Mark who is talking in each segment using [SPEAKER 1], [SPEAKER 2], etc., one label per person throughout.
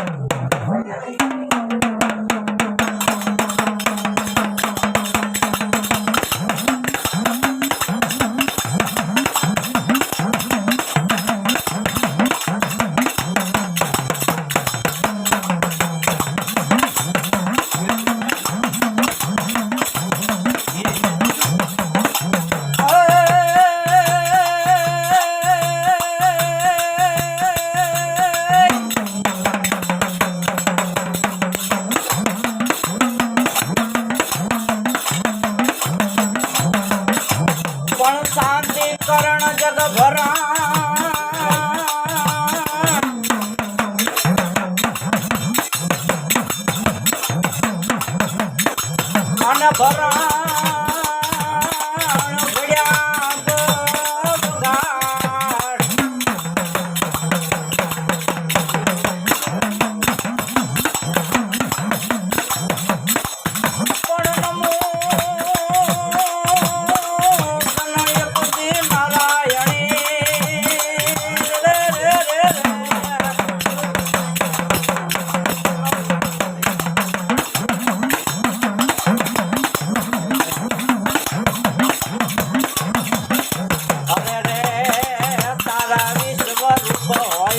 [SPEAKER 1] Thank you. ಬರ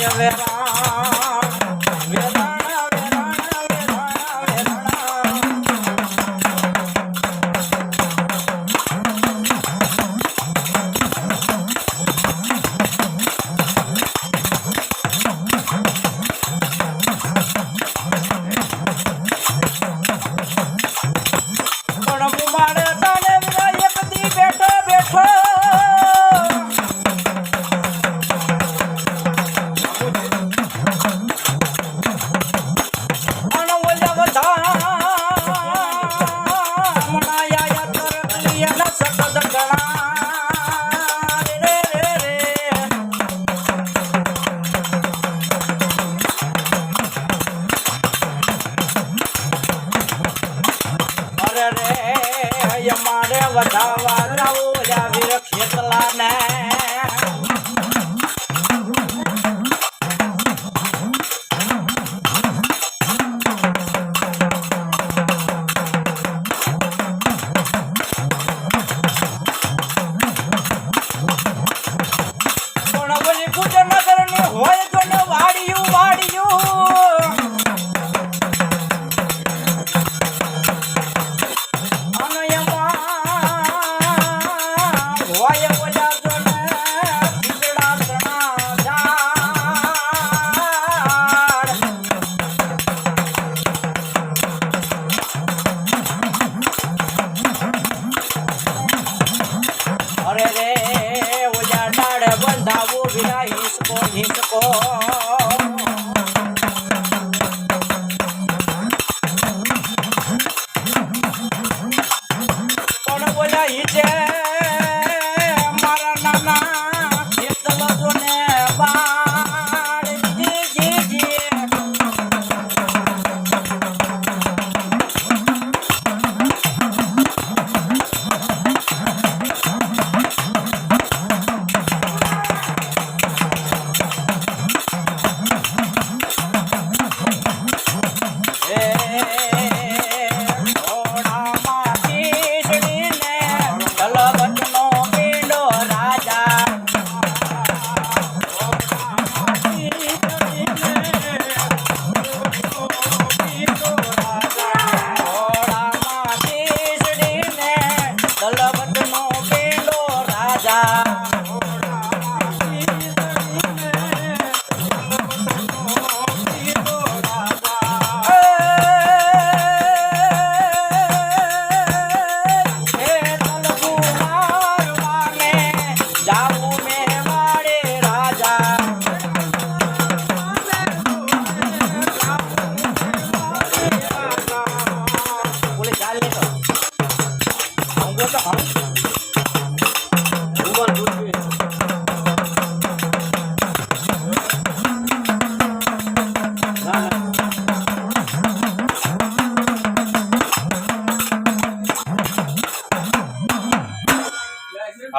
[SPEAKER 1] minha velha. મારે વધાવા રાવો વીર ખેતલા ને मेरा इसको इसको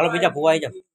[SPEAKER 1] હાલો બીજા ભૂવા આવી જાઓ.